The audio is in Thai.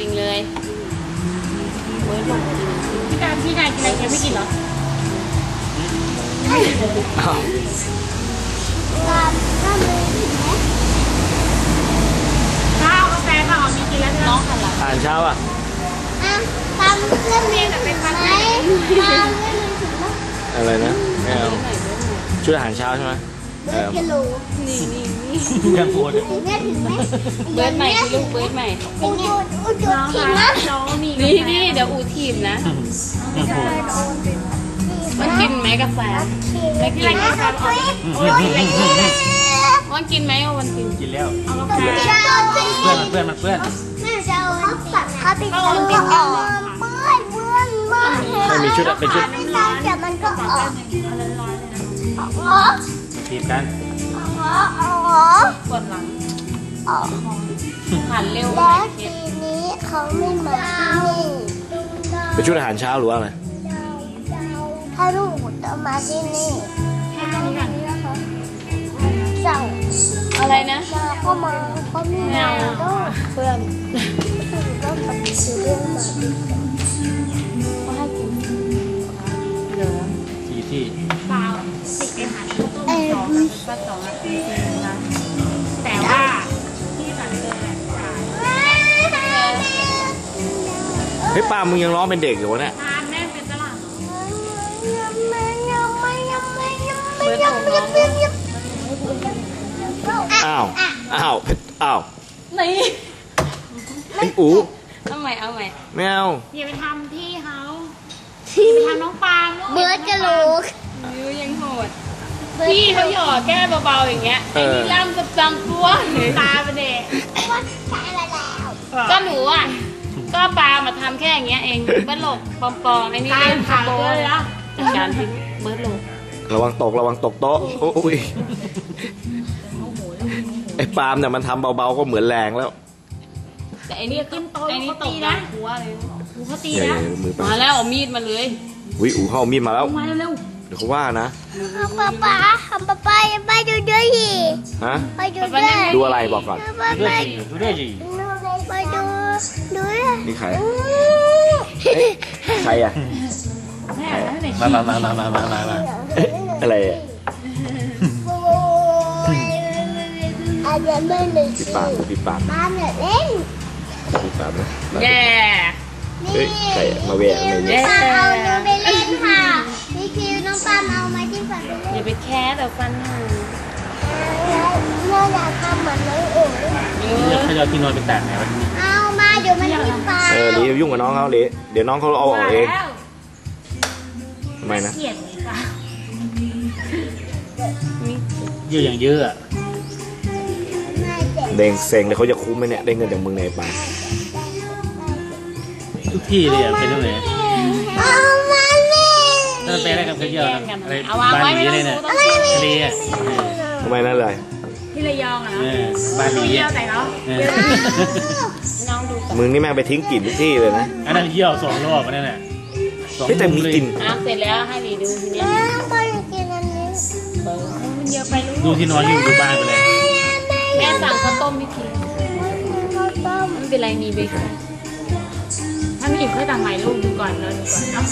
ริงๆเลยเบิร์ดลงจริงพี่การพี่นายกินอะไรแกไม่กินเหรออ้าวตามถ้าเลยเห็นไหมข้าวกาแฟข้าวหอมมีกินแล้วใช่ไหมน้องหันหลังอาหารเช้าอะอะตามเพื่อนเรียนเป็นไหมตามเพื่อนเรียนถึงไหมอะไรนะไม่เอาเบิร์ดหน่อยเบิร์ดหน่อยชุดอาหารเช้าใช่ไหม เอเบิร์อดกิโลนี่นี่นี่ยังปวดถึงแม่ถึงไหมเบิร์ดใหม่สิลูกเบิร์ดใหม่ อุดอุดอุดอุดน้องถึงคะนะน้องมีนี่นี่เดี๋ยวอูทีมนะ มันกินไหมกาแฟไม่กินนะครัวันกินไหมเอาวันกินกินแล้วเอากาแฟเพื่อนมันเพื่อนมันเพื่อนแม่จะเอาสัตว์เขาไปเจอเปื้อนเปื้อนเปื้อนเปื้อนไม่มีชุดอะเป็นชุดไม่ต้องเดี๋ยวมันก็ออกเอาร้อน ๆเลยนะอ๋อทีบกันอ๋ออ๋อปวดหลังอ๋อหันเร็วแล้วไปทีนี้เขาไม่มาที่นี่เป็นชุดอาหารเช้าหรือว่าอะไรถ้าลูกจะมาที่นี่แค่นี้ก่อนเจ้าอะไรนะมาก็มาก็ไม่มาก็เพื่อนก็ปฏิเสธเรื่องมาเขาให้กินเดี๋ยวที่ที่เปล่า สองก็สองนาทีนะแต่ว่าที่สั่งเกินเฮ้ยปามึงยังร้องเป็นเด็กอยู่วะเนี่ยทานแม่เป็นตลาดยังไม่ยังอ้าว อ้าว อ้าวนี่ไอ้อูเอาใหม่เอาใหม่ไม่เอาอย่าไปทำพี่เขาอย่าไปทำน้องปาล์มลูกเบิร์ดกะโหลก ยูยังโหด พี่เขาหยอดแก้เบาๆอย่างเงี้ยไอ้นี่ล่ำสับจังตัวตาเป็นเด็กว่าตายแล้วก็หนูอะ ก็ปลามาทำแค่อย่างเงี้ยเองเบิร์ดหลบปลอมๆไอ้นี่ตาเล่นขาโบดเลยแล้วการทิ้งเบิร์ดหลบระวังตกระวังตกโต๊ะโอ้ยไอ้ปาล์มเนี่ยมันทำเบาๆก็เหมือนแรงแล้ว แต่ไอ้นี่ขึ้นโต๊ะไอ้นี่ตกนะหัวเลยหูเขาตีอย่านะอย่ามือไปมาแล้วเอามีดมาเลยวิอูเข้ามีดมาแล้วมาเร็ว เดี๋ยวเขาว่านะป๊าป๊าทำป๊าป๊าไปดูด้วยสิฮะไปดูด้วยดูอะไรบอกก่อนไปไปดูด้วยสิไปดูดูนี่ใครใครอะๆแม่แล้วไหนมามามามามามามาอะไรอะอาจจะไม่เลยปิดปากปิดปากมาเนี่ยเล่นปิดปากนะแย่เฮ้ยใครอะมาแหวกทำไมน้เนี่อยงปาเอาหนูไปเล่นค่ะ ไปแค่แต่ฟันหักเราอยากทำเหมือนน้องเอ๋ยเออเขาจะที่นอนเป็นแตกไหนวะเอามาเดี๋ยวมันจิ้มฟันเออหลียุ่งกับน้องเขาหลีเดี๋ยวน้องเขาเอาออกเองทำไมนะเกลียดเลยค่ะเยอะอย่างเยอะเด้งเซ็งเดี๋ยเขาจะคุ้มไหมเนี่ยได้เงินจากมึงไหนไปทุกที่เลยอะเป็นเรื่องไหนเอามาเล่ กันไปอะไรกับเขาเยอะนะอะไรเอาวางบ้านไว้หไม่ลีต้เลยดูเนี่ยต้องทะเลอะทำไมนั่นเลยที่ระยองอะเอเนาะอบ้านหลีเที่ยอะวแต่เนาะเออน้องดูก่อนมึงนี่แม่งไปทิ้งกลิ่นทุกที่เลยนะอันนั้นเยี่ยวสองรอบอันนั่นแหละสองเฮ้ยแต่มุมีเลยกลิ่นอะเสร็จแล้วให้หลีดูทีเนี้ยแม่ก็อยากกินอันนี้เปิดมันเยอะไปลูดูที่นอนอยู่ดูบ้านไปเลยแม่สั่งข้าวต้มพี่ทีข้าวต้มไม่เป็นไรมีเบคอนถ้าไม่อิ่มค่อยตังใหม่ลูกดูก่อนเราดูก่อนเนาะ